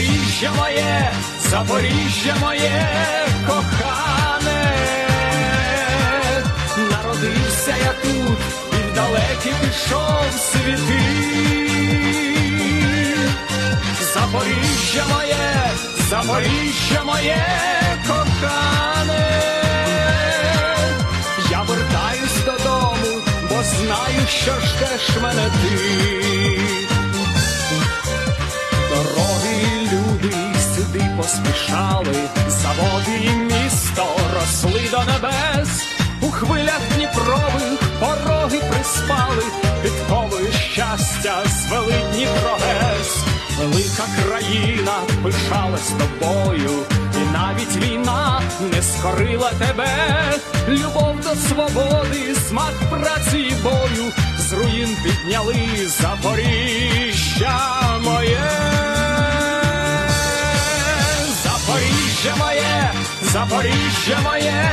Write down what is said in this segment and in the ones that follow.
Запоріжжя моє, Запоріжжя моє кохане, народився я тут і вдалекі пішов світи. Запоріжжя моє, Запоріжжя моє кохане, я вертаюсь додому, бо знаю, що ждеш мене ти. Поспішали, заводи і місто росли до небес, у хвилях Дніпрових пороги приспали, підковою щастя звели Дніпрогес. Велика країна пишалась тобою, і навіть війна не скорила тебе. Любов до свободи, смак праці і бою, з руїн підняли Запоріжжя Запоріжжя моє, Запоріжжя моє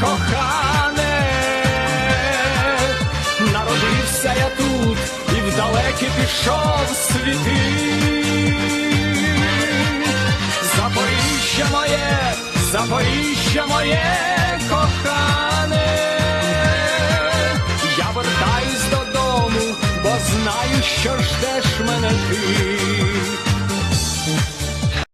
кохане, народився я тут і вдалекі пішов світи. Запоріжжя моє, Запоріжжя моє кохане, я вертаюсь додому, бо знаю, що ждеш мене ти.